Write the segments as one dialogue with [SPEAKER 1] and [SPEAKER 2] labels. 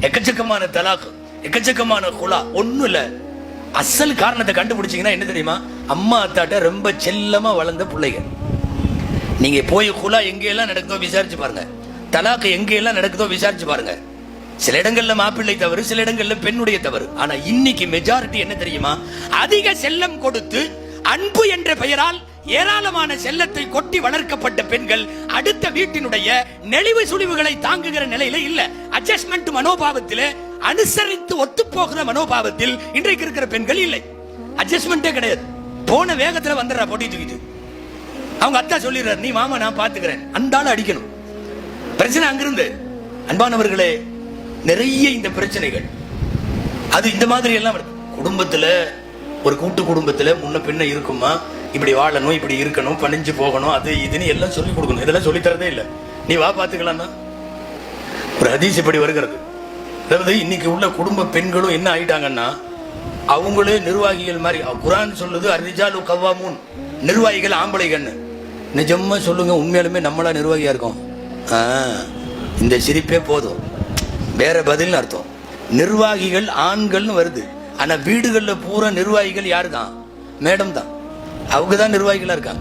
[SPEAKER 1] எக்கச்சக்கமான தலாக் எக்கச்சக்கமான குலா. ஒண்ணும் இல்ல. அசல் காரணத்தை கண்டுபிடிச்சீங்கன்னா என்ன தெரியுமா? அம்மா அத்தாட்ட ரொம்ப செல்லமா வளர்ந்த பிள்ளைங்க நீங்க போய் குலா எங்கேயெல்லாம் நடக்குதோ விசாரிச்சு பாருங்க. தலாக்கு எங்கேயெல்லாம் நடக்குதோ விசாரிச்சு பாருங்க. சில இடங்கள்ல மாப்பிள்ளை தவறு சில இடங்கள்ல பெண்ணுடைய தவறு. ஆனா இன்னைக்கு மெஜாரிட்டி என்ன தெரியுமா? அதிக செல்லம் கொடுத்து அன்பு என்ற பெயரால் ஏராளமான செல்லத்தை கொட்டி வளர்க்கப்பட்ட பெண்கள் அடுத்த வீட்டினுடைய நெளிவு சுழிவுகளை தாங்குகிற நிலையில இல்ல. அட்ஜஸ்ட்மெண்ட் மனோபாவத்தில் அனுசரித்து ஒத்து போகிற மனோபாவத்தில் இன்றைக்கு இருக்கிற பெண்கள் இல்லை. அட்ஜஸ்ட்மெண்டே கிடையாது. போன வேகத்துல வந்துடுறா போட்டி தூக்கிட்டு. அவங்க அத்தா சொல்லிடுறாரு நீ மாமா நான் பாத்துக்கிறேன். அந்த அடிக்கணும். பிரச்சனை அங்கிருந்து. அன்பானவர்களே நிறைய இந்த பிரச்சனைகள். அது இந்த மாதிரி எல்லாம் வருது. குடும்பத்துல ஒரு கூட்டு குடும்பத்துல முன்ன பின்ன இருக்குமா? இப்படி வாழணும் இப்படி இருக்கணும் பணிஞ்சு போகணும் அது இதுன்னு எல்லாம் சொல்லி கொடுக்கணும். இதெல்லாம் சொல்லித்தரதே இல்லை. நீ வா பாத்துக்கலாம் ஒரு ஹதீஸ் இப்படி வருகிறது. அதாவது இன்னைக்கு உள்ள குடும்ப பெண்களும் என்ன ஆயிட்டாங்கன்னா அவங்களே நிர்வாகிகள் மாதிரி குரான் சொல்லுது அரிஜாலு கவ்வாமூன். நிர்வாகிகள் ஆம்பளைகன்னு நிஜமா சொல்லுங்க உண்மையாலுமே நம்மளா நிர்வாகியா இருக்கோம். இந்த சிரிப்பே போதும். வேற பதில்னு அர்த்தம். நிர்வாகிகள் ஆண்கள்னு வருது. ஆனா வீடுகளில் பூரா நிர்வாகிகள் யாரு தான் மேடம் தான் அவங்க தான் நிர்வாகிகளாக இருக்காங்க.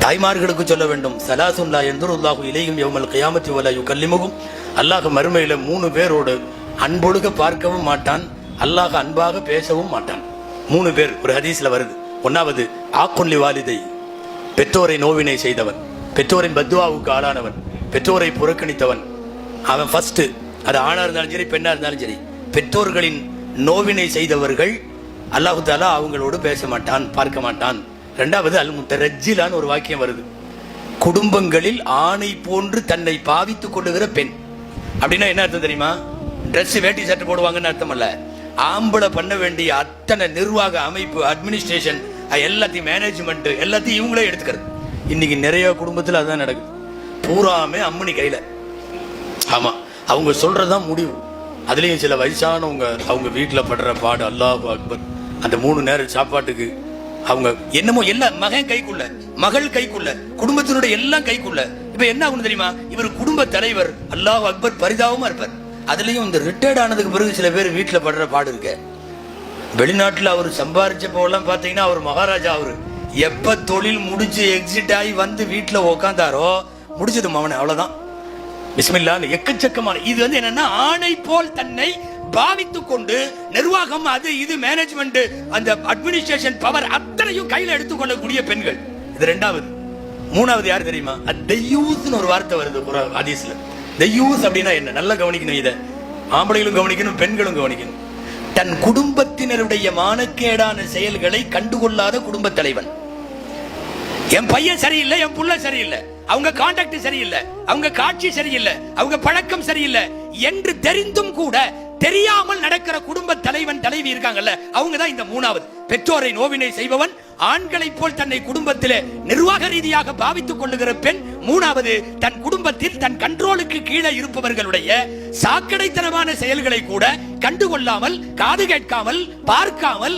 [SPEAKER 1] தாய்மார்களுக்கு சொல்ல வேண்டும். சலாசுல்லா எந்தருல்லாஹு இலையும் எவ்வளவு கியாமத்தி வல யுகல்லிமுகும் அல்லாஹ் மறுமையில் மூணு பேரோடு அன்பொழுக பார்க்கவும் மாட்டான். அல்லாஹ் அன்பாக பேசவும் மாட்டான். மூணு பேர் ஒரு ஹதீஸில் வருது. ஒன்றாவது ஆக்குன்லி வாலிதை. பெற்றோரை நோவினை செய்தவன். பெற்றோரின் பத்வாவுக்கு ஆளானவன். பெற்றோரை புறக்கணித்தவன். அவன் ஃபஸ்ட்டு அது ஆணாக இருந்தாலும் சரி பெண்ணாக இருந்தாலும் சரி. பெற்றோர்களின் நோவினை செய்தவர்கள் அல்லாஹு தாலா அவங்களோடு பேச மாட்டான் பார்க்க மாட்டான் ரெண்டாவது அல் முத்தரஜிலான்னு ஒரு வாக்கியம் வருது. குடும்பங்களில் ஆணை போன்று தன்னை பாவித்துக் கொள்ளுகிற பெண். அப்படின்னா என்ன அர்த்தம் தெரியுமா? ட்ரெஸ் வேட்டி சட்டை போடுவாங்கன்னு அர்த்தம் அல்ல. ஆம்பளை பண்ண வேண்டிய அத்தனை நிர்வாக அமைப்பு அட்மினிஸ்ட்ரேஷன் எல்லாத்தையும் மேனேஜ்மெண்ட் எல்லாத்தையும் இவங்களே எடுத்துக்கிறது. இன்னைக்கு நிறைய குடும்பத்தில் அதுதான் நடக்குது. பூராமே அம்மனி கையில. ஆமா அவங்க சொல்றதுதான் முடிவு. அதுலயும் சில வயசானவங்க அவங்க வீட்டில் படுற பாடு அல்லாஹ் அக்பர். அந்த மூணு நேரம் சாப்பாட்டுக்கு அவங்க என்னமோ எல்லாம் மகன் கைக்குள்ள மகள் கைக்குள்ள குடும்பத்தினுடைய எல்லாம் கைக்குள்ள. இப்ப என்ன ஆகும் தெரியுமா? இவர் குடும்ப தலைவர் அல்லாஹ் அக்பர் பரிதாபமா இருப்பார். அதுலயும் இந்த ரிட்டையர்ட் ஆனதுக்கு பிறகு சில பேர் வீட்டுல படுற பாடு இருக்க. வெளிநாட்டுல அவர் சம்பாரிச்ச போலாம் பாத்தீங்கன்னா அவர் மகாராஜா அவரு. எப்ப தொழில் முடிச்சு எக்ஸிட் ஆகி வந்து வீட்டுல உக்காந்தாரோ முடிச்சது மவனே அவ்வளவுதான். பிஸ்மில்லான்னு எக்கச்சக்கமான இது வந்து என்னன்னா ஆணை போல் தன்னை பாவித்துக் கொண்டு நிர்வாகம் அது இது மேனேஜ்மெண்ட் அந்த அட்மினிஸ்ட்ரேஷன் பவர் அத்தனையும் கையில எடுத்துக்கொள்ளக்கூடிய பெண்கள். இது ரெண்டாவது. மூணாவது யார் தெரியுமா? தெய்யூஸ்னு ஒரு வார்த்தை வருது ஒரு தெய்யூஸ் அப்படின்னா என்ன? நல்லா கவனிக்கணும் இதை. ஆம்பளைகளும் கவனிக்கணும் பெண்களும் கவனிக்கணும். தன் குடும்பத்தினருடைய மானக்கேடான செயல்களை கண்டுகொள்ளாத குடும்ப தலைவன். என் பையன் சரியில்லை என் புள்ள சரியில்லை அவங்க கான்டாக்ட் சரியில்லை அவங்க காட்சி சரியில்லை அவங்க பழக்கம் சரியில்லை என்று தெரிந்தும் கூட தெரியாமல் நடக்கிற குடும்ப தலைவன் தலைவி இருக்காங்கல்ல அவங்க தான் இந்த மூணாவது. பெற்றோரை நோவினை செய்பவன் ஆண்களை போல் தன்னை குடும்பத்திலே நிர்வாக ரீதியாக பாவித்துக் கொள்ளுகிற பெண் மூணாவது தன் குடும்பத்தில் தன் கண்ட்ரோலுக்கு கீழே இருப்பவர்களுடைய சாக்கடைத்தனமான செயல்களை கூட கண்டுகொள்ளாமல் காது கேட்காமல் பார்க்காமல்